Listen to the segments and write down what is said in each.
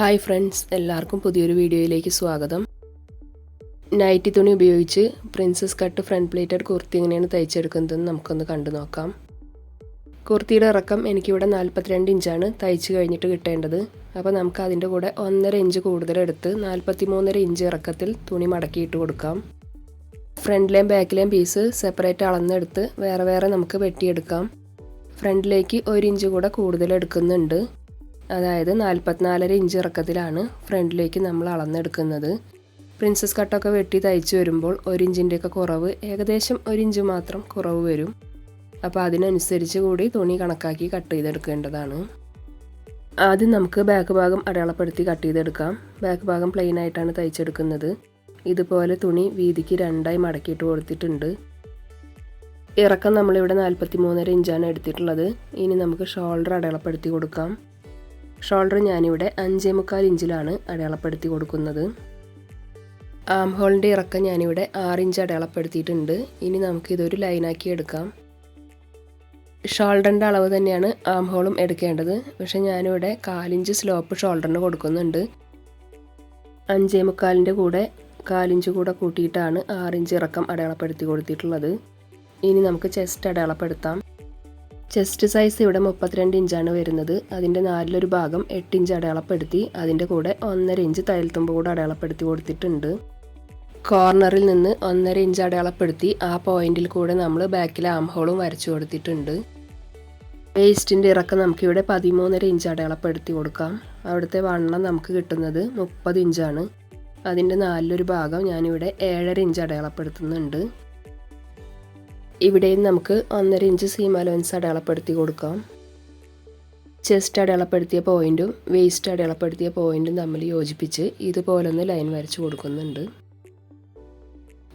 Hi friends എല്ലാവർക്കും പുതിയൊരു വീഡിയോയിലേക്ക് സ്വാഗതം. നൈറ്റി തുണി ഉപയോഗിച്ച് princess cut front pleated kurti എങ്ങനെയാണ് തയ്ച്ചെടുക്കുന്നതെന്ന് നമുക്കൊന്ന് കണ്ടു നോക്കാം. കുർത്തിയുടെ ഇറക്കം എനിക്കിവിടെ നാൽപ്പത്തിരണ്ട് ഇഞ്ചാണ് തയ്ച്ച് കഴിഞ്ഞിട്ട് കിട്ടേണ്ടത്. അപ്പോൾ നമുക്ക് അതിന്റെ കൂടെ ഒന്നര ഇഞ്ച് കൂടുതലെടുത്ത് നാൽപ്പത്തി മൂന്നര ഇഞ്ച് ഇറക്കത്തിൽ തുണി മടക്കിയിട്ട് കൊടുക്കാം. ഫ്രണ്ടിലെയും ബാക്കിലെയും പീസ് സെപ്പറേറ്റ് അളന്നെടുത്ത് വേറെ വേറെ നമുക്ക് വെട്ടിയെടുക്കാം. ഫ്രണ്ടിലേക്ക് ഒരു ഇഞ്ച് കൂടെ കൂടുതൽ എടുക്കുന്നുണ്ട്. അതായത് നാൽപ്പത്തിനാലര ഇഞ്ച് ഇറക്കത്തിലാണ് ഫ്രണ്ടിലേക്ക് നമ്മൾ അളന്നെടുക്കുന്നത്. പ്രിൻസസ് കട്ടൊക്കെ വെട്ടി തയ്ച്ചു വരുമ്പോൾ ഒരു ഇഞ്ചിന്റെയൊക്കെ കുറവ് ഏകദേശം ഒരു ഇഞ്ച് മാത്രം കുറവ് വരും. അപ്പോൾ അതിനനുസരിച്ച് കൂടി തുണി കണക്കാക്കി കട്ട് ചെയ്തെടുക്കേണ്ടതാണ്. ആദ്യം നമുക്ക് ബാക്ക് ഭാഗം അടയാളപ്പെടുത്തി കട്ട് ചെയ്തെടുക്കാം. ബാക്ക് ഭാഗം പ്ലെയിൻ ആയിട്ടാണ് തയ്ച്ചെടുക്കുന്നത്. ഇതുപോലെ തുണി വീതിക്ക് രണ്ടായി മടക്കിയിട്ട് കൊടുത്തിട്ടുണ്ട്. ഇറക്കം നമ്മളിവിടെ നാൽപ്പത്തി മൂന്നര ഇഞ്ചാണ് എടുത്തിട്ടുള്ളത്. ഇനി നമുക്ക് ഷോൾഡർ അടയാളപ്പെടുത്തി കൊടുക്കാം. ഷോൾഡർ ഞാനിവിടെ അഞ്ചേ മുക്കാൽ ഇഞ്ചിലാണ് അടയാളപ്പെടുത്തി കൊടുക്കുന്നത്. ആം ഹോളിന്റെ ഇറക്കം ഞാനിവിടെ ആറ് ഇഞ്ച് അടയാളപ്പെടുത്തിയിട്ടുണ്ട്. ഇനി നമുക്കിതൊരു ലൈനാക്കി എടുക്കാം. ഷോൾഡറിന്റെ അളവ് തന്നെയാണ് ആം ഹോളും എടുക്കേണ്ടത്. പക്ഷെ ഞാനിവിടെ കാലിഞ്ച് സ്ലോപ്പ് ഷോൾഡറിന് കൊടുക്കുന്നുണ്ട്. അഞ്ചേ മുക്കാലിന്റെ കൂടെ കാലിഞ്ച് കൂടെ കൂട്ടിയിട്ടാണ് ആറിഞ്ച് ഇറക്കം അടയാളപ്പെടുത്തി കൊടുത്തിട്ടുള്ളത്. ഇനി നമുക്ക് ചെസ്റ്റ് അടയാളപ്പെടുത്താം. ചെസ്റ്റ് സൈസ് ഇവിടെ മുപ്പത്തിരണ്ട് ഇഞ്ചാണ് വരുന്നത്. അതിന്റെ നാലിലൊരു ഭാഗം എട്ട് ഇഞ്ച് അടയാളപ്പെടുത്തി അതിന്റെ കൂടെ ഒന്നര ഇഞ്ച് തയ്യൽത്തുമ്പ് കൂടെ അടയാളപ്പെടുത്തി കൊടുത്തിട്ടുണ്ട്. കോർണറിൽ നിന്ന് ഒന്നര ഇഞ്ച് അടയാളപ്പെടുത്തി ആ പോയിന്റിൽ കൂടെ നമ്മൾ ബാക്കിലെ ആം ഹോളും വരച്ചു കൊടുത്തിട്ടുണ്ട്. വേസ്റ്റിന്റെ ഇറക്കം നമുക്കിവിടെ പതിമൂന്നര ഇഞ്ച് അടയാളപ്പെടുത്തി കൊടുക്കാം. അവിടുത്തെ വണ്ണം നമുക്ക് കിട്ടുന്നത് മുപ്പത് ഇഞ്ചാണ്. അതിന്റെ നാലിലൊരു ഭാഗം ഞാനിവിടെ ഏഴര ഇഞ്ച് അടയാളപ്പെടുത്തുന്നുണ്ട്. ഇവിടെയും നമുക്ക് ഒന്നര ഇഞ്ച് സീം അലവൻസ് അടയാളപ്പെടുത്തി കൊടുക്കാം. ചെസ്റ്റ് അടയാളപ്പെടുത്തിയ പോയിന്റും വേസ്റ്റ് അടയാളപ്പെടുത്തിയ പോയിന്റും തമ്മിൽ യോജിപ്പിച്ച് ഇതുപോലൊന്ന് ലൈൻ വരച്ച് കൊടുക്കുന്നുണ്ട്.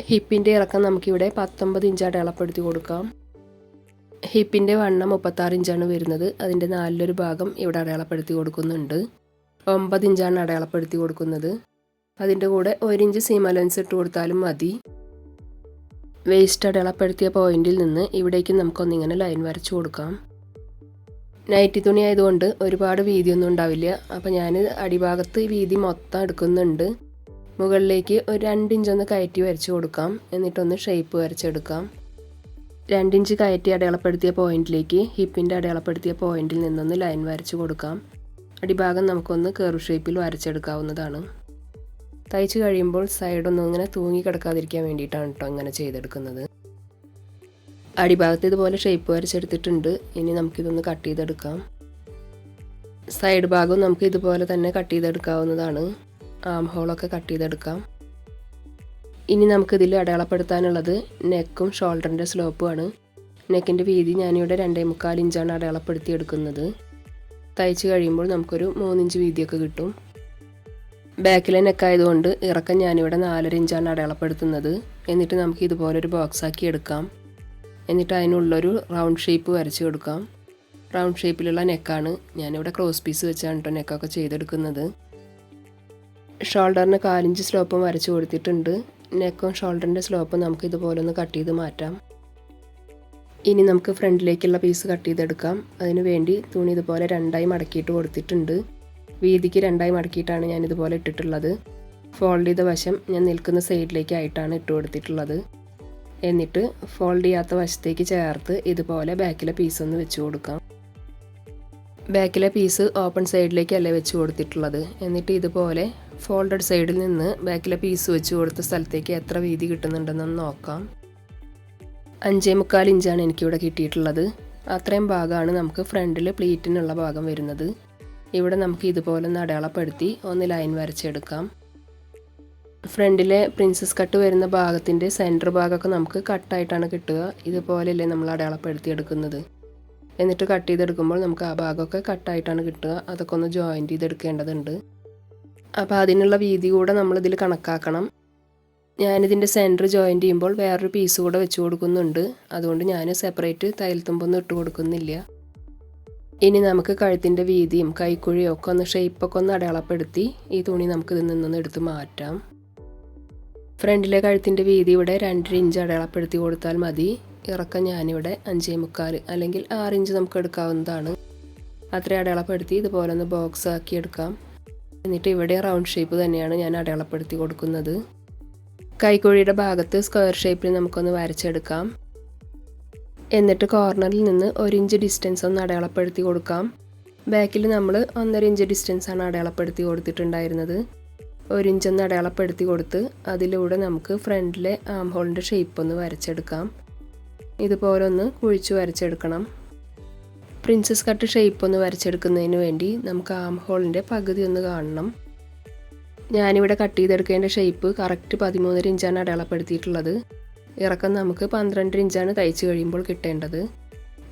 ഹിപ്പിന്റെ ഇറക്കം നമുക്കിവിടെ പത്തൊമ്പത് ഇഞ്ച് അടയാളപ്പെടുത്തി കൊടുക്കാം. ഹിപ്പിന്റെ വണ്ണം മുപ്പത്താറ് ഇഞ്ചാണ് വരുന്നത്. അതിന്റെ നാലിലൊരു ഭാഗം ഇവിടെ അടയാളപ്പെടുത്തി കൊടുക്കുന്നുണ്ട്. ഒമ്പത് ഇഞ്ചാണ് അടയാളപ്പെടുത്തി കൊടുക്കുന്നത്. അതിന്റെ കൂടെ ഒരു ഇഞ്ച് സീം അലവൻസ് ഇട്ട് കൊടുത്താലും മതി. വേസ്റ്റ് അടയാളപ്പെടുത്തിയ പോയിന്റിൽ നിന്ന് ഇവിടേക്ക് നമുക്കൊന്നിങ്ങനെ ലൈൻ വരച്ചു കൊടുക്കാം. നൈറ്റി തുണി ആയതുകൊണ്ട് ഒരുപാട് വീതിയൊന്നും ഉണ്ടാവില്ല. അപ്പോൾ ഞാൻ അടിഭാഗത്ത് വീതി മൊത്തം എടുക്കുന്നുണ്ട്. മുകളിലേക്ക് ഒരു രണ്ടിഞ്ച് ഒന്ന് കയറ്റി വരച്ചു കൊടുക്കാം. എന്നിട്ടൊന്ന് ഷേപ്പ് വരച്ചെടുക്കാം. രണ്ടിഞ്ച് കയറ്റി അടയാളപ്പെടുത്തിയ പോയിന്റിലേക്ക് ഹിപ്പിന്റെ അടയാളപ്പെടുത്തിയ പോയിന്റിൽ നിന്നൊന്ന് ലൈൻ വരച്ചു കൊടുക്കാം. അടിഭാഗം നമുക്കൊന്ന് കേറു ഷേപ്പിൽ വരച്ചെടുക്കാവുന്നതാണ്. തയ്ച്ച് കഴിയുമ്പോൾ സൈഡൊന്നും അങ്ങനെ തൂങ്ങി കിടക്കാതിരിക്കാൻ വേണ്ടിയിട്ടാണ് കേട്ടോ ഇങ്ങനെ ചെയ്തെടുക്കുന്നത്. അടിഭാഗത്ത് ഇതുപോലെ ഷേപ്പ് വരച്ചെടുത്തിട്ടുണ്ട്. ഇനി നമുക്കിതൊന്ന് കട്ട് ചെയ്തെടുക്കാം. സൈഡ് ഭാഗവും നമുക്ക് ഇതുപോലെ തന്നെ കട്ട് ചെയ്തെടുക്കാവുന്നതാണ്. ആം ഹോളൊക്കെ കട്ട് ചെയ്തെടുക്കാം. ഇനി നമുക്കിതിൽ അടയാളപ്പെടുത്താനുള്ളത് നെക്കും ഷോൾഡറിന്റെ സ്ലോപ്പുമാണ് നെക്കിന്റെ വീതി ഞാനിവിടെ രണ്ടേ മുക്കാൽ ഇഞ്ചാണ് അടയാളപ്പെടുത്തി എടുക്കുന്നത് തയ്ച്ച് കഴിയുമ്പോൾ നമുക്കൊരു മൂന്നിഞ്ച് വീതിയൊക്കെ കിട്ടും. ബാക്കിലെ നെക്കായതുകൊണ്ട് ഇറക്കം ഞാനിവിടെ നാലര ഇഞ്ചാണ് അടയാളപ്പെടുത്തുന്നത്. എന്നിട്ട് നമുക്ക് ഇതുപോലെ ഒരു ബോക്സ് ആക്കി എടുക്കാം. എന്നിട്ട് അതിനുള്ളൊരു റൗണ്ട് ഷേപ്പ് വരച്ച് കൊടുക്കാം. റൗണ്ട് ഷേപ്പിലുള്ള നെക്കാണ് ഞാനിവിടെ ക്രോസ് പീസ് വെച്ചാണ് കേട്ടോ നെക്കൊക്കെ ചെയ്തെടുക്കുന്നത്. ഷോൾഡറിന് കാലിഞ്ച് സ്ലോപ്പും വരച്ച് കൊടുത്തിട്ടുണ്ട്. നെക്കും ഷോൾഡറിന്റെ സ്ലോപ്പും നമുക്ക് ഇതുപോലെ ഒന്ന് കട്ട് ചെയ്ത് മാറ്റാം. ഇനി നമുക്ക് ഫ്രണ്ടിലേക്കുള്ള പീസ് കട്ട് ചെയ്തെടുക്കാം. അതിനു വേണ്ടി തുണി ഇതുപോലെ രണ്ടായി മടക്കിയിട്ട് കൊടുത്തിട്ടുണ്ട്. വീതിക്ക് രണ്ടായി മടക്കിയിട്ടാണ് ഞാൻ ഇതുപോലെ ഇട്ടിട്ടുള്ളത്. ഫോൾഡ് ചെയ്ത വശം ഞാൻ നിൽക്കുന്ന സൈഡിലേക്കായിട്ടാണ് ഇട്ട് കൊടുത്തിട്ടുള്ളത്. എന്നിട്ട് ഫോൾഡ് ചെയ്യാത്ത വശത്തേക്ക് ചേർത്ത് ഇതുപോലെ ബാക്കിലെ പീസ് ഒന്ന് വെച്ച് കൊടുക്കാം. ബാക്കിലെ പീസ് ഓപ്പൺ സൈഡിലേക്കല്ലേ വെച്ച് കൊടുത്തിട്ടുള്ളത്. എന്നിട്ട് ഇതുപോലെ ഫോൾഡഡ് സൈഡിൽ നിന്ന് ബാക്കിലെ പീസ് വെച്ച് കൊടുത്ത സ്ഥലത്തേക്ക് എത്ര വീതി കിട്ടുന്നുണ്ടെന്നൊന്ന് നോക്കാം. അഞ്ചേ മുക്കാൽ ഇഞ്ചാണ് എനിക്കിവിടെ കിട്ടിയിട്ടുള്ളത്. അത്രയും ഭാഗമാണ് നമുക്ക് ഫ്രണ്ടിൽ പ്ലീറ്റിനുള്ള ഭാഗം വരുന്നത്. ഇവിടെ നമുക്ക് ഇതുപോലെ ഒന്ന് അടയാളപ്പെടുത്തി ഒന്ന് ലൈൻ വരച്ചെടുക്കാം. ഫ്രണ്ടിലെ പ്രിൻസസ് കട്ട് വരുന്ന ഭാഗത്തിന്റെ സെന്റർ ഭാഗമൊക്കെ നമുക്ക് കട്ടായിട്ടാണ് കിട്ടുക. ഇതുപോലെയല്ലേ നമ്മൾ അടയാളപ്പെടുത്തി എടുക്കുന്നത് എന്നിട്ട് കട്ട് ചെയ്തെടുക്കുമ്പോൾ നമുക്ക് ആ ഭാഗമൊക്കെ കട്ടായിട്ടാണ് കിട്ടുക. അതൊക്കെ ഒന്ന് ജോയിന്റ് ചെയ്തെടുക്കേണ്ടതുണ്ട്. അപ്പോൾ അതിനുള്ള വീതി കൂടെ നമ്മളിതിൽ കണക്കാക്കണം. ഞാനിതിന്റെ സെന്റർ ജോയിന്റ് ചെയ്യുമ്പോൾ വേറൊരു പീസ് കൂടെ വെച്ച് കൊടുക്കുന്നുണ്ട്. അതുകൊണ്ട് ഞാൻ സെപ്പറേറ്റ് തയ്യൽത്തുമ്പൊന്നും ഇട്ട് കൊടുക്കുന്നില്ല. ഇനി നമുക്ക് കഴുത്തിന്റെ വീതിയും കൈക്കുഴിയും ഒക്കെ ഒന്ന് ഷേപ്പൊക്കെ ഒന്ന് അടയാളപ്പെടുത്തി ഈ തുണി നമുക്ക് ഇതിൽ നിന്നൊന്ന് എടുത്ത് മാറ്റാം. ഫ്രണ്ടിലെ കഴുത്തിന്റെ വീതി ഇവിടെ രണ്ടര ഇഞ്ച് അടയാളപ്പെടുത്തി കൊടുത്താൽ മതി. ഇറക്കം ഞാനിവിടെ അഞ്ചേ മുക്കാൽ അല്ലെങ്കിൽ ആറ് ഇഞ്ച് നമുക്ക് എടുക്കാവുന്നതാണ്. അത്രയും അടയാളപ്പെടുത്തി ഇതുപോലെ ഒന്ന് ബോക്സ് ആക്കി എടുക്കാം. എന്നിട്ട് ഇവിടെ റൗണ്ട് ഷേപ്പ് തന്നെയാണ് ഞാൻ അടയാളപ്പെടുത്തി കൊടുക്കുന്നത്. കൈക്കുഴിയുടെ ഭാഗത്ത് സ്ക്വയർ ഷേപ്പിൽ നമുക്കൊന്ന് വരച്ചെടുക്കാം. എന്നിട്ട് കോർണറിൽ നിന്ന് ഒരു ഇഞ്ച് ഡിസ്റ്റൻസ് ഒന്ന് അടയാളപ്പെടുത്തി കൊടുക്കാം. ബാക്കിൽ നമ്മൾ ഒന്നര ഇഞ്ച് ഡിസ്റ്റൻസ് ആണ് അടയാളപ്പെടുത്തി കൊടുത്തിട്ടുണ്ടായിരുന്നത്. ഒരു ഇഞ്ചൊന്ന് അടയാളപ്പെടുത്തി കൊടുത്ത് അതിലൂടെ നമുക്ക് ഫ്രണ്ടിലെ ആം ഹോളിന്റെ ഷേപ്പ് ഒന്ന് വരച്ചെടുക്കാം. ഇതുപോലെ ഒന്ന് കുഴിച്ച് വരച്ചെടുക്കണം. പ്രിൻസസ് കട്ട് ഷേപ്പ് ഒന്ന് വരച്ചെടുക്കുന്നതിന് വേണ്ടി നമുക്ക് ആം ഹോളിന്റെ പകുതി ഒന്ന് കാണണം. ഞാനിവിടെ കട്ട് ചെയ്തെടുക്കേണ്ട ഷേപ്പ് കറക്റ്റ് പതിമൂന്നര ഇഞ്ചാണ് അടയാളപ്പെടുത്തിയിട്ടുള്ളത്. ഇറക്കം നമുക്ക് പന്ത്രണ്ട് ഇഞ്ചാണ് തയ്ച്ച് കഴിയുമ്പോൾ കിട്ടേണ്ടത്.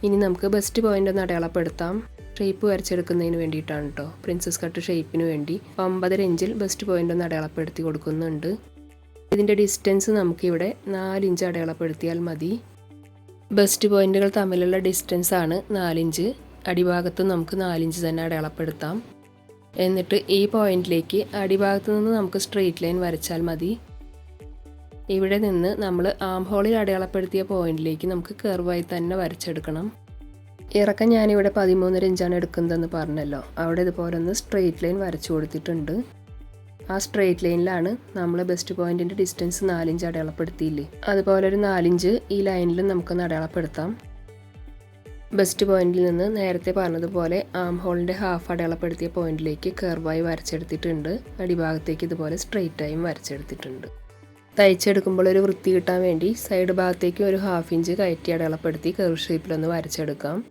ഇനി നമുക്ക് ബെസ്റ്റ് പോയിന്റ് ഒന്ന് അടയാളപ്പെടുത്താം. ഷേപ്പ് വരച്ചെടുക്കുന്നതിന് വേണ്ടിയിട്ടാണ് കേട്ടോ പ്രിൻസസ് കട്ട് ഷേപ്പിന് വേണ്ടി ഒമ്പതര ഇഞ്ചിൽ ബെസ്റ്റ് പോയിന്റ് ഒന്ന് അടയാളപ്പെടുത്തി കൊടുക്കുന്നുണ്ട്. ഇതിന്റെ ഡിസ്റ്റൻസ് നമുക്കിവിടെ നാലിഞ്ച് അടയാളപ്പെടുത്തിയാൽ മതി. ബെസ്റ്റ് പോയിന്റുകൾ തമ്മിലുള്ള ഡിസ്റ്റൻസ് ആണ് നാലിഞ്ച് അടിഭാഗത്ത് നമുക്ക് നാലിഞ്ച് തന്നെ അടയാളപ്പെടുത്താം. എന്നിട്ട് ഈ പോയിന്റിലേക്ക് അടിഭാഗത്ത് നിന്ന് നമുക്ക് സ്ട്രെയിറ്റ് ലൈൻ വരച്ചാൽ മതി. ഇവിടെ നിന്ന് നമ്മൾ ആം ഹോളിൽ അടയാളപ്പെടുത്തിയ പോയിന്റിലേക്ക് നമുക്ക് കർവായി തന്നെ വരച്ചെടുക്കണം. ഇറക്കം ഞാനിവിടെ പതിമൂന്നര ഇഞ്ചാണ് എടുക്കുന്നതെന്ന് പറഞ്ഞല്ലോ. അവിടെ ഇതുപോലെ ഒന്ന് സ്ട്രെയിറ്റ് ലൈൻ വരച്ചു കൊടുത്തിട്ടുണ്ട്. ആ സ്ട്രെയിറ്റ് ലൈനിലാണ് നമ്മൾ ബെസ്റ്റ് പോയിന്റിന്റെ ഡിസ്റ്റൻസ് നാലിഞ്ച് അടയാളപ്പെടുത്തിയില്ലേ. അതുപോലെ ഒരു നാലിഞ്ച് ഈ ലൈനിലും നമുക്കൊന്ന് അടയാളപ്പെടുത്താം. ബെസ്റ്റ് പോയിന്റിൽ നിന്ന് നേരത്തെ പറഞ്ഞതുപോലെ ആം ഹോളിന്റെ ഹാഫ് അടയാളപ്പെടുത്തിയ പോയിന്റിലേക്ക് കർവായി വരച്ചെടുത്തിട്ടുണ്ട്. അടിഭാഗത്തേക്ക് ഇതുപോലെ സ്ട്രെയിറ്റായും വരച്ചെടുത്തിട്ടുണ്ട്. തയ്ച്ചെടുക്കുമ്പോൾ ഒരു വൃത്തി കിട്ടാൻ വേണ്ടി സൈഡ് ഭാഗത്തേക്ക് ഒരു ഹാഫ് ഇഞ്ച് കയറ്റി അടയാളപ്പെടുത്തി കർവ് ഷേപ്പിലൊന്ന് വരച്ചെടുക്കാം.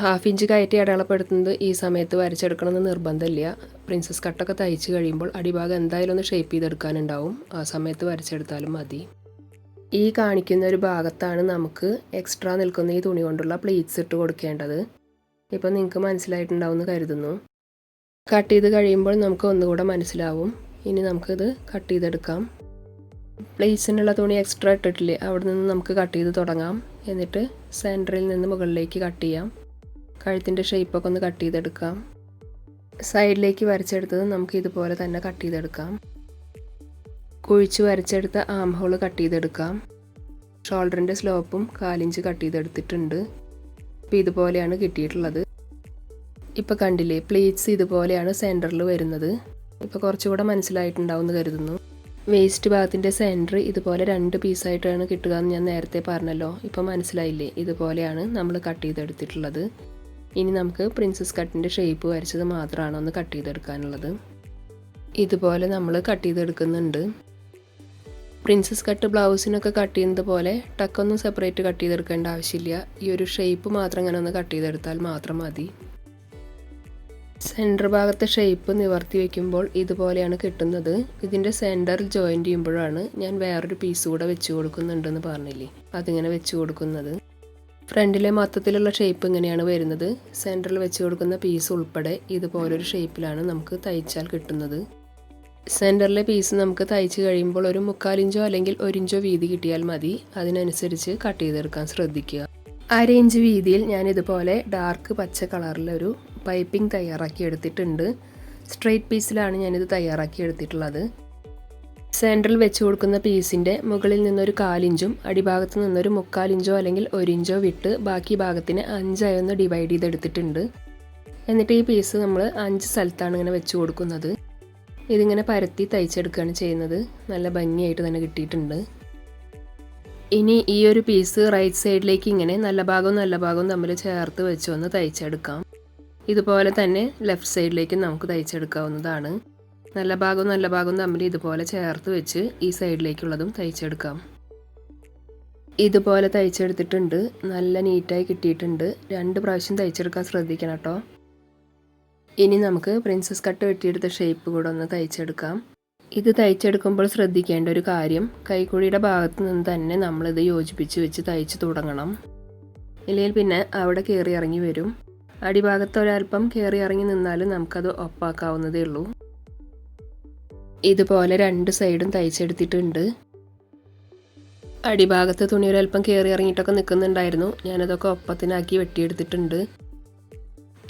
ഹാഫ് ഇഞ്ച് കയറ്റി അടയാളപ്പെടുത്തുന്നത് ഈ സമയത്ത് വരച്ചെടുക്കണമെന്ന് നിർബന്ധമില്ല. പ്രിൻസസ് കട്ടൊക്കെ തയ്ച്ച് കഴിയുമ്പോൾ അടിഭാഗം എന്തായാലും ഒന്ന് ഷേപ്പ് ചെയ്തെടുക്കാനുണ്ടാവും. ആ സമയത്ത് വരച്ചെടുത്താലും മതി. ഈ കാണിക്കുന്ന ഒരു ഭാഗത്താണ് നമുക്ക് എക്സ്ട്രാ നിൽക്കുന്ന ഈ തുണി കൊണ്ടുള്ള പ്ലീറ്റ്സ് ഇട്ട് കൊടുക്കേണ്ടത്. ഇപ്പം നിങ്ങൾക്ക് മനസ്സിലായിട്ടുണ്ടാവും എന്ന് കരുതുന്നു. കട്ട് ചെയ്ത് കഴിയുമ്പോൾ നമുക്ക് ഒന്നുകൂടെ മനസ്സിലാവും. ഇനി നമുക്കിത് കട്ട് ചെയ്തെടുക്കാം. പ്ലേസിനുള്ള തുണി എക്സ്ട്രാ ഇട്ടിട്ടില്ലേ അവിടെ നിന്ന് നമുക്ക് കട്ട് ചെയ്ത് തുടങ്ങാം. എന്നിട്ട് സെന്ററിൽ നിന്ന് മുകളിലേക്ക് കട്ട് ചെയ്യാം. കഴുത്തിന്റെ ഷേപ്പൊക്കെ ഒന്ന് കട്ട് ചെയ്തെടുക്കാം. സൈഡിലേക്ക് വരച്ചെടുത്തത് നമുക്ക് ഇതുപോലെ തന്നെ കട്ട് ചെയ്തെടുക്കാം. കുഴിച്ച് വരച്ചെടുത്ത ആം ഹോൾ കട്ട് ചെയ്തെടുക്കാം. ഷോൾഡറിന്റെ സ്ലോപ്പും കാലിഞ്ച് കട്ട് ചെയ്തെടുത്തിട്ടുണ്ട്. ഇപ്പോൾ ഇതുപോലെയാണ് കിട്ടിയിട്ടുള്ളത്. ഇപ്പോൾ കണ്ടില്ലേ പ്ലീറ്റ്സ് ഇതുപോലെയാണ് സെന്ററിൽ വരുന്നത്. ഇപ്പോൾ കുറച്ചുകൂടെ മനസ്സിലായിട്ടുണ്ടാവും എന്ന് കരുതുന്നു. വേസ്റ്റ് ഭാഗത്തിന്റെ സെന്റർ ഇതുപോലെ രണ്ട് പീസായിട്ടാണ് കിട്ടുക എന്ന് ഞാൻ നേരത്തെ പറഞ്ഞല്ലോ. ഇപ്പോൾ മനസ്സിലായില്ലേ? ഇതുപോലെയാണ് നമ്മൾ കട്ട് ചെയ്തെടുത്തിട്ടുള്ളത്. ഇനി നമുക്ക് പ്രിൻസസ് കട്ടിന്റെ ഷേപ്പ് വരച്ചത് മാത്രമാണ് ഒന്ന് കട്ട് ചെയ്തെടുക്കാനുള്ളത്. ഇതുപോലെ നമ്മൾ കട്ട് ചെയ്തെടുക്കുന്നുണ്ട്. പ്രിൻസസ് കട്ട് ബ്ലൗസിനൊക്കെ കട്ട് ചെയ്യുന്നത് പോലെ ടക്കൊന്നും സെപ്പറേറ്റ് കട്ട് ചെയ്തെടുക്കേണ്ട ആവശ്യമില്ല. ഈ ഒരു ഷേപ്പ് മാത്രം ഇങ്ങനെ ഒന്ന് കട്ട് ചെയ്തെടുത്താൽ മാത്രം മതി. സെന്റർ ഭാഗത്തെ ഷേപ്പ് നിവർത്തി വയ്ക്കുമ്പോൾ ഇതുപോലെയാണ് കിട്ടുന്നത്. ഇതിന്റെ സെന്ററിൽ ജോയിന്റ് ചെയ്യുമ്പോഴാണ് ഞാൻ വേറൊരു പീസ് കൂടെ വെച്ച് കൊടുക്കുന്നുണ്ടെന്ന് പറഞ്ഞില്ലേ? അതിങ്ങനെ വെച്ച് കൊടുക്കുന്നത്. ഫ്രണ്ടിലെ മൊത്തത്തിലുള്ള ഷേപ്പ് ഇങ്ങനെയാണ് വരുന്നത്. സെന്ററിൽ വെച്ച് കൊടുക്കുന്ന പീസ് ഉൾപ്പെടെ ഇതുപോലൊരു ഷേപ്പിലാണ് നമുക്ക് തയ്ച്ചാൽ കിട്ടുന്നത്. സെന്ററിലെ പീസ് നമുക്ക് തയ്ച്ച് കഴിയുമ്പോൾ ഒരു മുക്കാലിഞ്ചോ അല്ലെങ്കിൽ ഒരിഞ്ചോ വീതി കിട്ടിയാൽ മതി. അതിനനുസരിച്ച് കട്ട് ചെയ്തെടുക്കാൻ ശ്രദ്ധിക്കുക. അര ഇഞ്ച് വീതിയിൽ ഞാൻ ഇതുപോലെ ഡാർക്ക് പച്ച കളറിലൊരു പൈപ്പിംഗ് തയ്യാറാക്കി എടുത്തിട്ടുണ്ട്. സ്ട്രെയിറ്റ് പീസിലാണ് ഞാനിത് തയ്യാറാക്കി എടുത്തിട്ടുള്ളത്. സെൻട്രൽ വെച്ച് കൊടുക്കുന്ന പീസിന്റെ മുകളിൽ നിന്നൊരു കാലിഞ്ചും അടിഭാഗത്ത് നിന്നൊരു മുക്കാലിഞ്ചോ അല്ലെങ്കിൽ ഒരിഞ്ചോ വിട്ട് ബാക്കി ഭാഗത്തിന് അഞ്ചായി ഒന്ന് ഡിവൈഡ് ചെയ്തെടുത്തിട്ടുണ്ട്. എന്നിട്ട് ഈ പീസ് നമ്മൾ അഞ്ച് സ്ഥലത്താണ് ഇങ്ങനെ വെച്ച് കൊടുക്കുന്നത്. ഇതിങ്ങനെ പരത്തി തയ്ച്ചെടുക്കുകയാണ് ചെയ്യുന്നത്. നല്ല ഭംഗിയായിട്ട് തന്നെ കിട്ടിയിട്ടുണ്ട്. ഇനി ഈ ഒരു പീസ് റൈറ്റ് സൈഡിലേക്ക് ഇങ്ങനെ നല്ല ഭാഗവും നല്ല ഭാഗവും തമ്മിൽ ചേർത്ത് വെച്ച് ഒന്ന് തയ്ച്ചെടുക്കാം. ഇതുപോലെ തന്നെ ലെഫ്റ്റ് സൈഡിലേക്ക് നമുക്ക് തയ്ച്ചെടുക്കാവുന്നതാണ്. നല്ല ഭാഗവും നല്ല ഭാഗവും തമ്മിൽ ഇതുപോലെ ചേർത്ത് വെച്ച് ഈ സൈഡിലേക്കുള്ളതും തയ്ച്ചെടുക്കാം. ഇതുപോലെ തയ്ച്ചെടുത്തിട്ടുണ്ട്. നല്ല നീറ്റായി കിട്ടിയിട്ടുണ്ട്. രണ്ട് പ്രാവശ്യം തയ്ച്ചെടുക്കാൻ ശ്രദ്ധിക്കണം കേട്ടോ. ഇനി നമുക്ക് പ്രിൻസസ് കട്ട് വെട്ടിയെടുത്ത ഷേപ്പ് കൂടെ ഒന്ന് തയ്ച്ചെടുക്കാം. ഇത് തയ്ച്ചെടുക്കുമ്പോൾ ശ്രദ്ധിക്കേണ്ട ഒരു കാര്യം കൈക്കുഴിയുടെ ഭാഗത്ത് നിന്ന് തന്നെ നമ്മളിത് യോജിപ്പിച്ച് വെച്ച് തയ്ച്ച് തുടങ്ങണം. ഇല്ലെങ്കിൽ പിന്നെ അവിടെ കയറി ഇറങ്ങി വരും. അടിഭാഗത്ത് ഒരല്പം കയറി ഇറങ്ങി നിന്നാലും നമുക്കത് ഒപ്പാക്കാവുന്നതേ ഉള്ളൂ. ഇതുപോലെ രണ്ട് സൈഡും തയ്ച്ചെടുത്തിട്ടുണ്ട്. അടിഭാഗത്ത് തുണി ഒരല്പം കയറി ഇറങ്ങിയിട്ടൊക്കെ നിൽക്കുന്നുണ്ടായിരുന്നു. ഞാനതൊക്കെ ഒപ്പത്തിനാക്കി വെട്ടിയെടുത്തിട്ടുണ്ട്.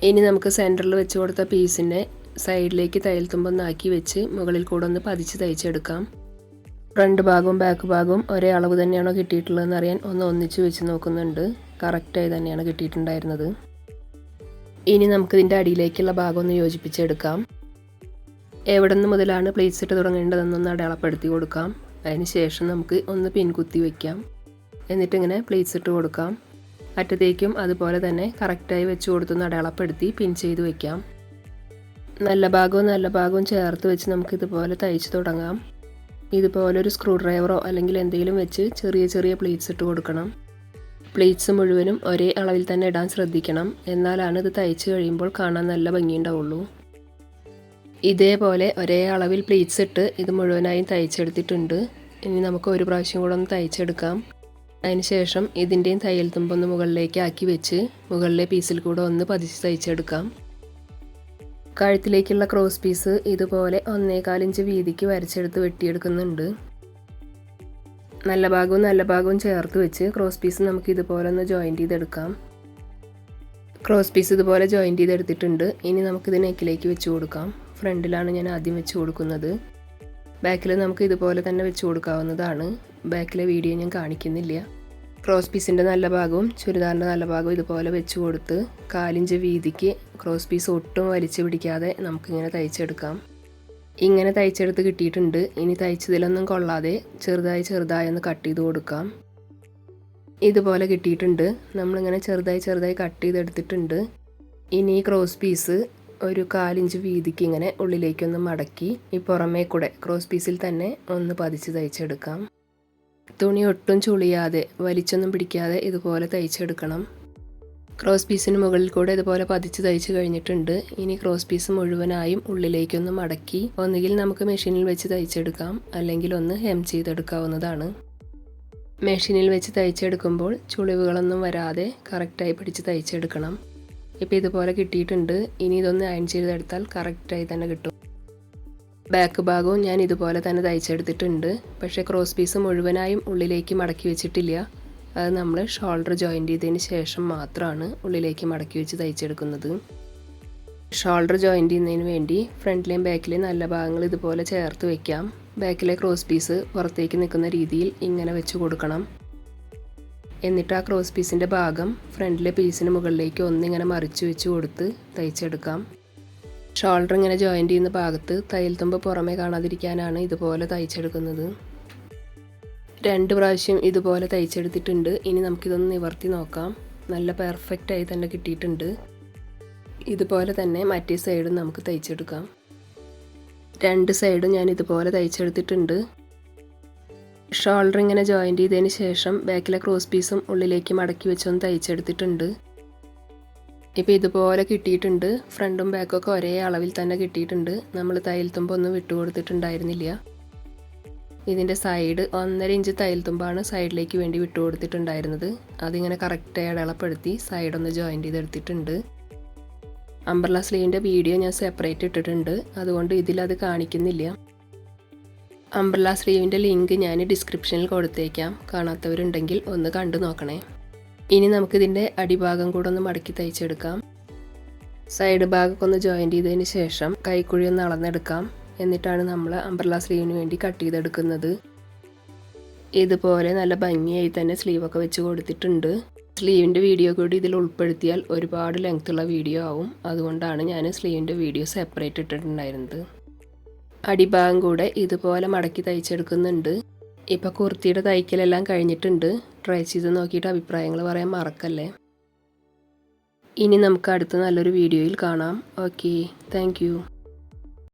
ഇനി നമുക്ക് സെന്ററിൽ വെച്ച് കൊടുത്ത പീസിനെ സൈഡിലേക്ക് തയ്യൽ തുമ്പൊന്നാക്കി വെച്ച് മുകളിൽ കൂടെ ഒന്ന് പതിച്ച് തയ്ച്ചെടുക്കാം. ഫ്രണ്ട് ഭാഗവും ബാക്ക് ഭാഗവും ഒരേ അളവ് തന്നെയാണോ കിട്ടിയിട്ടുള്ളതെന്ന് അറിയാൻ ഒന്ന് ഒന്നിച്ച് വെച്ച് നോക്കുന്നുണ്ട്. കറക്റ്റായി തന്നെയാണ് കിട്ടിയിട്ടുണ്ടായിരുന്നത്. ഇനി നമുക്കിതിന്റെ അടിയിലേക്കുള്ള ഭാഗം ഒന്ന് യോജിപ്പിച്ചെടുക്കാം. എവിടെ നിന്ന് മുതലാണ് പ്ലേറ്റ്സ് ഇട്ട് തുടങ്ങേണ്ടതെന്നൊന്ന് അടയാളപ്പെടുത്തി കൊടുക്കാം. ശേഷം നമുക്ക് ഒന്ന് പിൻകുത്തി വയ്ക്കാം എന്നിട്ടിങ്ങനെ പ്ലേറ്റ്സ് ഇട്ട് കൊടുക്കാം. അറ്റത്തേക്കും അതുപോലെ തന്നെ കറക്റ്റായി വെച്ച് കൊടുത്തൊന്ന് അടയാളപ്പെടുത്തി പിൻ ചെയ്ത് വയ്ക്കാം നല്ല ഭാഗവും നല്ല ഭാഗവും ചേർത്ത് വെച്ച് നമുക്ക് ഇതുപോലെ തയ്ച്ച് തുടങ്ങാം. ഇതുപോലെ ഒരു സ്ക്രൂ ഡ്രൈവറോ അല്ലെങ്കിൽ എന്തെങ്കിലും വെച്ച് ചെറിയ ചെറിയ പ്ലേറ്റ്സ് ഇട്ട് കൊടുക്കണം. പ്ലേറ്റ്സ് മുഴുവനും ഒരേ അളവിൽ തന്നെ ഇടാൻ ശ്രദ്ധിക്കണം. എന്നാലാണ് ഇത് തയ്ച്ച് കഴിയുമ്പോൾ കാണാൻ നല്ല ഭംഗിയുണ്ടാവുള്ളൂ. ഇതേപോലെ ഒരേ അളവിൽ പ്ലേറ്റ്സ് ഇട്ട് ഇത് മുഴുവനായും തയ്ച്ചെടുത്തിട്ടുണ്ട്. ഇനി നമുക്ക് ഒരു പ്രാവശ്യം കൂടെ ഒന്ന് തയ്ച്ചെടുക്കാം. അതിനുശേഷം ഇതിന്റെയും തയ്യൽ തുമ്പൊന്ന് മുകളിലേക്ക് ആക്കി വെച്ച് മുകളിലെ പീസിൽ കൂടെ ഒന്ന് പതിച്ച് തയ്ച്ചെടുക്കാം. കഴുത്തിലേക്കുള്ള ക്രോസ് പീസ് ഇതുപോലെ ഒന്നേകാലിഞ്ച് വീതിക്ക് വരച്ചെടുത്ത് വെട്ടിയെടുക്കുന്നുണ്ട്. നല്ല ഭാഗവും നല്ല ഭാഗവും ചേർത്ത് വെച്ച് ക്രോസ് പീസ് നമുക്ക് ഇതുപോലെ ഒന്ന് ജോയിന്റ് ചെയ്തെടുക്കാം. ക്രോസ് പീസ് ഇതുപോലെ ജോയിന്റ് ചെയ്തെടുത്തിട്ടുണ്ട്. ഇനി നമുക്കിത് നെക്കിലേക്ക് വെച്ച് കൊടുക്കാം. ഫ്രണ്ടിലാണ് ഞാൻ ആദ്യം വെച്ച് കൊടുക്കുന്നത്. ബാക്കിൽ നമുക്ക് ഇതുപോലെ തന്നെ വെച്ച് കൊടുക്കാവുന്നതാണ്. ബാക്കിലെ വീഡിയോ ഞാൻ കാണിക്കുന്നില്ല. ക്രോസ് പീസിന്റെ നല്ല ഭാഗവും ചുരിദാറിന്റെ നല്ല ഭാഗവും ഇതുപോലെ വെച്ച് കൊടുത്ത് കാലിഞ്ച് വീതിക്ക് ക്രോസ് പീസ് ഒട്ടും വലിച്ചു പിടിക്കാതെ നമുക്കിങ്ങനെ തയ്ച്ചെടുക്കാം. ഇങ്ങനെ തയ്ച്ചെടുത്ത് കിട്ടിയിട്ടുണ്ട്. ഇനി തയ്ച്ചതിലൊന്നും കൊള്ളാതെ ചെറുതായി ചെറുതായി ഒന്ന് കട്ട് ചെയ്ത് കൊടുക്കാം. ഇതുപോലെ കിട്ടിയിട്ടുണ്ട്. നമ്മളിങ്ങനെ ചെറുതായി ചെറുതായി കട്ട് ചെയ്തെടുത്തിട്ടുണ്ട്. ഇനി ഈ ക്രോസ് പീസ് ഒരു കാലിഞ്ച് വീതിക്ക് ഇങ്ങനെ ഉള്ളിലേക്കൊന്ന് മടക്കി ഈ പുറമേ കൂടെ ക്രോസ് പീസിൽ തന്നെ ഒന്ന് പതിച്ച് തയ്ച്ചെടുക്കാം. തുണി ഒട്ടും ചുളിയാതെ വലിച്ചൊന്നും പിടിക്കാതെ ഇതുപോലെ തയ്ച്ചെടുക്കണം. ക്രോസ് പീസിന് മുകളിൽ കൂടെ ഇതുപോലെ പതിച്ച് തയ്ച്ച് കഴിഞ്ഞിട്ടുണ്ട്. ഇനി ക്രോസ് പീസ് മുഴുവനായും ഉള്ളിലേക്കൊന്ന് മടക്കി ഒന്നുകിൽ നമുക്ക് മെഷീനിൽ വെച്ച് തയ്ച്ചെടുക്കാം. അല്ലെങ്കിൽ ഒന്ന് ഹെം ചെയ്തെടുക്കാവുന്നതാണ്. മെഷീനിൽ വെച്ച് തയ്ച്ചെടുക്കുമ്പോൾ ചുളിവുകളൊന്നും വരാതെ കറക്റ്റായി പിടിച്ച് തയ്ച്ചെടുക്കണം. ഇപ്പോൾ ഇതുപോലെ കിട്ടിയിട്ടുണ്ട്. ഇനി ഇതൊന്ന് അയൺ ചെയ്തെടുത്താൽ കറക്റ്റായി തന്നെ കിട്ടും. ബാക്ക് ഭാഗവും ഞാൻ ഇതുപോലെ തന്നെ തയ്ച്ചെടുത്തിട്ടുണ്ട്. പക്ഷേ ക്രോസ് പീസ് മുഴുവനായും ഉള്ളിലേക്ക് മടക്കി വെച്ചിട്ടില്ല. അത് നമ്മൾ ഷോൾഡർ ജോയിന്റ് ചെയ്തതിന് ശേഷം മാത്രമാണ് ഉള്ളിലേക്ക് മടക്കി വെച്ച് തയ്ച്ചെടുക്കുന്നത്. ഷോൾഡർ ജോയിന്റ് ചെയ്യുന്നതിന് വേണ്ടി ഫ്രണ്ടിലെയും ബാക്കിലെയും നല്ല ഭാഗങ്ങൾ ഇതുപോലെ ചേർത്ത് വെക്കാം. ബാക്കിലെ ക്രോസ് പീസ് പുറത്തേക്ക് നിൽക്കുന്ന രീതിയിൽ ഇങ്ങനെ വെച്ച് കൊടുക്കണം. എന്നിട്ട് ആ ക്രോസ് പീസിന്റെ ഭാഗം ഫ്രണ്ടിലെ പീസിന് മുകളിലേക്ക് ഒന്നിങ്ങനെ മറിച്ച് വെച്ച് കൊടുത്ത് തയ്ച്ചെടുക്കാം. ഷോൾഡർ ഇങ്ങനെ ജോയിന്റ് ചെയ്യുന്ന ഭാഗത്ത് തയ്യൽ തുമ്പ് പുറമേ കാണാതിരിക്കാനാണ് ഇതുപോലെ തയ്ച്ചെടുക്കുന്നത്. രണ്ട് പ്രാവശ്യം ഇതുപോലെ തയ്ച്ചെടുത്തിട്ടുണ്ട്. ഇനി നമുക്കിതൊന്ന് നിവർത്തി നോക്കാം. നല്ല പെർഫെക്റ്റായി തന്നെ കിട്ടിയിട്ടുണ്ട്. ഇതുപോലെ തന്നെ മറ്റേ സൈഡും നമുക്ക് തയ്ച്ചെടുക്കാം. രണ്ട് സൈഡും ഞാൻ ഇതുപോലെ തയ്ച്ചെടുത്തിട്ടുണ്ട്. ഷോൾഡർ ഇങ്ങനെ ജോയിന്റ് ചെയ്തതിന് ശേഷം ബാക്കിലെ ക്രോസ് പീസും ഉള്ളിലേക്ക് മടക്കി വെച്ചൊന്ന് തയ്ച്ചെടുത്തിട്ടുണ്ട്. ഇപ്പോൾ ഇതുപോലെ കിട്ടിയിട്ടുണ്ട്. ഫ്രണ്ടും ബാക്കൊക്കെ ഒരേ അളവിൽ തന്നെ കിട്ടിയിട്ടുണ്ട്. നമ്മൾ തയ്യൽത്തുമ്പോൾ ഒന്നും വിട്ടുകൊടുത്തിട്ടുണ്ടായിരുന്നില്ല. ഇതിന്റെ സൈഡ് ഒന്നര ഇഞ്ച് തയ്യൽ തുമ്പാണ് സൈഡിലേക്ക് വേണ്ടി വിട്ടു കൊടുത്തിട്ടുണ്ടായിരുന്നത്. അതിങ്ങനെ കറക്റ്റായി അടയാളപ്പെടുത്തി സൈഡൊന്ന് ജോയിന്റ് ചെയ്തെടുത്തിട്ടുണ്ട്. അംബർല സ്ലീവിന്റെ വീഡിയോ ഞാൻ സെപ്പറേറ്റ് ഇട്ടിട്ടുണ്ട്. അതുകൊണ്ട് ഇതിലത് കാണിക്കുന്നില്ല. അംബ്രല സ്ലീവിന്റെ ലിങ്ക് ഞാൻ ഡിസ്ക്രിപ്ഷനിൽ കൊടുത്തേക്കാം. കാണാത്തവരുണ്ടെങ്കിൽ ഒന്ന് കണ്ടു നോക്കണേ. ഇനി നമുക്കിതിന്റെ അടിഭാഗം കൂടെ ഒന്ന് മടക്കി തയ്ച്ചെടുക്കാം. സൈഡ് ഭാഗമൊക്കെ ഒന്ന് ജോയിന്റ് ചെയ്തതിന് ശേഷം കൈക്കുഴി ഒന്ന് അളന്നെടുക്കാം. എന്നിട്ടാണ് നമ്മൾ അംബ്രല സ്ലീവിന് വേണ്ടി കട്ട് ചെയ്തെടുക്കുന്നത്. ഇതുപോലെ നല്ല ഭംഗിയായി തന്നെ സ്ലീവൊക്കെ വെച്ച് കൊടുത്തിട്ടുണ്ട്. സ്ലീവിന്റെ വീഡിയോ കൂടി ഇതിൽ ഉൾപ്പെടുത്തിയാൽ ഒരുപാട് ലെങ്ത്തുള്ള വീഡിയോ ആവും. അതുകൊണ്ടാണ് ഞാൻ സ്ലീവിന്റെ വീഡിയോ സെപ്പറേറ്റ് ഇട്ടിട്ടുണ്ടായിരുന്നത്. അടിഭാഗം കൂടെ ഇതുപോലെ മടക്കി തയ്ച്ചെടുക്കുന്നുണ്ട്. ഇപ്പോൾ കുർത്തിയുടെ തയ്ക്കലെല്ലാം കഴിഞ്ഞിട്ടുണ്ട്. ട്രൈ ചെയ്ത് നോക്കിയിട്ട് അഭിപ്രായങ്ങൾ പറയാൻ മറക്കല്ലേ? ഇനി നമുക്ക് അടുത്ത നല്ലൊരു വീഡിയോയിൽ കാണാം. Okay thank